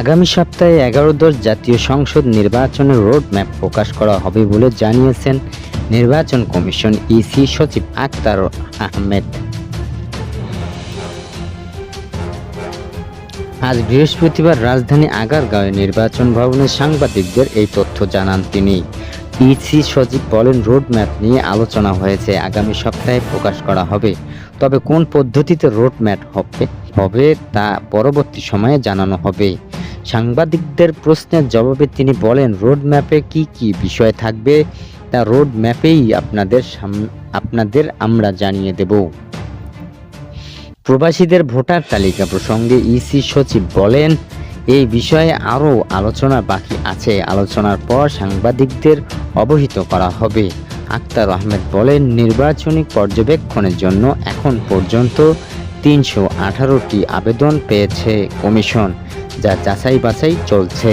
আগামী সপ্তাহে এগারো দশ জাতীয় সংসদ নির্বাচনের রোড ম্যাপ প্রকাশ করা হবে বলে জানিয়েছেন নির্বাচন কমিশন ইসি সচিব আক্তার আহমেদ। আজ বৃহস্পতিবার রাজধানী আগারগাঁওয়ে নির্বাচন ভবনের সাংবাদিকদের এই তথ্য জানান তিনি। ইসি সচিব বলেন রোড ম্যাপ নিয়ে আলোচনা হয়েছে, আগামী সপ্তাহে প্রকাশ করা হবে। তবে কোন পদ্ধতিতে রোড ম্যাপ হবে হবে তা পরবর্তী সময়ে জানানো হবে। সাংবাদিকদের প্রশ্নের জবাবে তিনি বলেন রোড ম্যাপে কি কি বিষয় থাকবে? তা রোড ম্যাপেই আপনাদের আপনাদের আমরা জানিয়ে দেব। প্রবাসীদের ভোটার তালিকা প্রসঙ্গে ইসি সচিব বলেন, এই বিষয়ে আরও আলোচনা বাকি আছে। আলোচনার পর সাংবাদিকদের অবহিত করা হবে। আক্তার আহমেদ বলেন, নির্বাচনী পর্যবেক্ষণের জন্য এখন পর্যন্ত তিনশো আঠারোটি আবেদন পেয়েছে কমিশন যা যাচাই বাছাই চলছে।